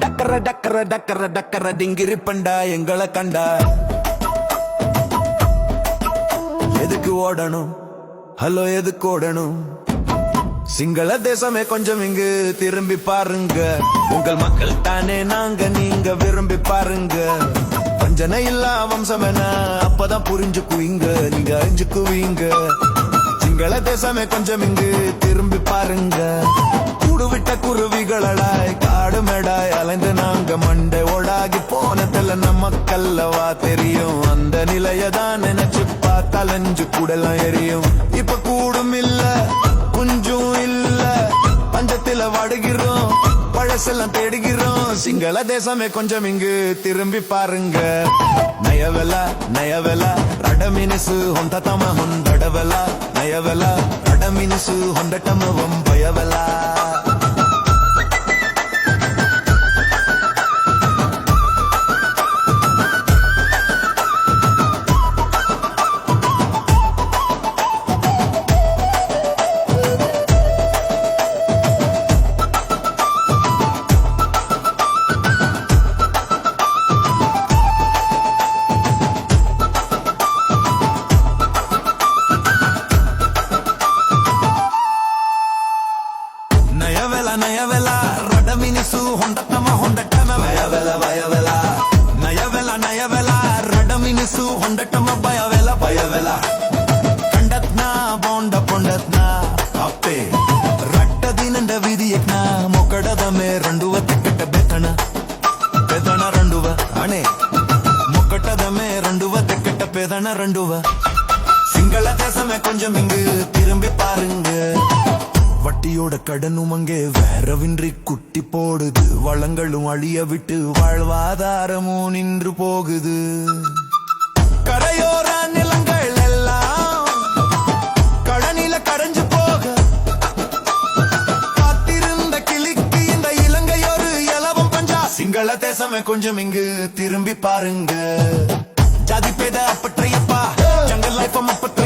டக்கர டக்கர டக்கர டக்கர டிங்கிரி பண்டா எங்களை கண்டா. எதுக்கு ஓடணும்? ஹலோ எதுக்கு ஓடணும்? சிங்கள தேசமே கொஞ்சம் இங்கு திரும்பி பாருங்க. உங்கள் மக்கள் தானே நாங்க நீங்க விரும்பி பாருங்க. வஞ்சனை இல்லா வம்சம் என அப்பதான் புரிஞ்சுக்குவீங்க நீங்க அறிஞ்சுக்குவீங்க சிங்கள தேசமே கொஞ்சம் இங்கு திரும்பி பாருங்க. கூடுவிட்ட குருவிகளாய் காடு மேடாய் அலைந்து நாங்க மண்டை ஓடாகி நம்ம நமக்கல்லவா தெரியும். அந்த நிலையதான் நினைச்சு பார்த்தால் அஞ்சு கூடலாம் எரியும். இப்ப கூடும் இல்லை. ஆடுகிறோம் பழசெல்லாம் தேடுகிறோம். சிங்கள தேசமே கொஞ்சம் இங்கு திரும்பி பாருங்க. நயவெலா நயவெலா ரடமினிசு ஹொண்டதம ஹொண்டடவெலா நயவெலா ரடமினிசு ஹொண்டடம வம்பயவெலா ನಯವೆಲ ನಯವೆಲ ರಡಮಿನಿಸು ಹೊಂದಟಮ ಹೊಂದಟಮ ಭಯವೆಲ ಭಯವೆಲ ನಯವೆಲ ನಯವೆಲ ರಡಮಿನಿಸು ಹೊಂದಟಮ ಭಯವೆಲ ಭಯವೆಲ ಕಂಡತ್ನ ಬೊಂಡ ಪೊಂಡತ್ನ ಅಪ್ಪೆ ರಟ್ಟದಿನಂಡ ವಿಧಿಯಕ್ನ ಮೊಕಡದ ಮೇ ರಂಡುವ ತಿಕ್ಕಟ ಬೆತಣ ಬೆದಣ ರಂಡುವ ಅಣೆ ಮೊಕ್ಕಟದ ಮೇ ರಂಡುವ தெக்கட்ட பேதன ரெண்டுவ சிங்கள தேசமே கொஞ்சம் இங்கு திரும்பி பாருங்க வட்டியோட கடனும் அங்கே வேறவின்றி குட்டி போடுது. வளங்களும் அழிய விட்டு வாழ்வாதாரமும் நின்று போகுது. கரையோர நிலங்கள் எல்லாம் கடனில கரைஞ்சு போக. காத்திருந்த கிளிக்கு இந்த இலங்கையொரு இலவம் பஞ்சா. சிங்கள தேசமே கொஞ்சம் இங்கு திரும்பி பாருங்க. ஜாதி பேத அப்பற்றையப்பா ஜங்கல் லைஃப் அப்பற்றையப்பா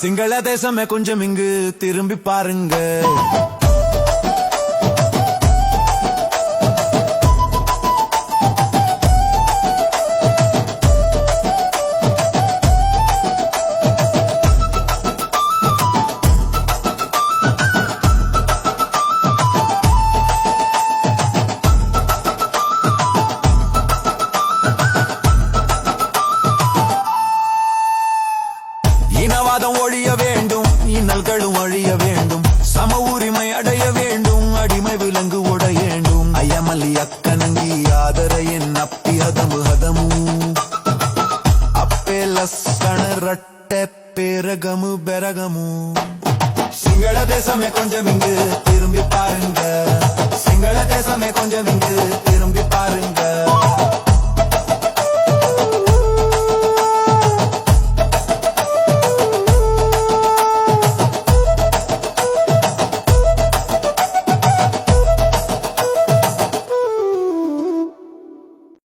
சிங்கள தேசமே கொஞ்சம் இங்கு திரும்பி பாருங்க. அவலம் ஒழிய வேண்டும். இன்னல்களும் அழிய வேண்டும். சம உரிமை அடைய வேண்டும். அடிமை விலங்கு உடையேண்டும் அயமலி அக்கணங்கி ஆதர என் அப்பி ஹதமு ஹதமு அப்பே லஸ்கண ரட்ட பேரகமு பெரகமு. சிங்கள தேசமே கொஞ்சம் இங்கு திரும்பி பாருங்க. சிங்கள தேசமே கொஞ்சம் இங்கு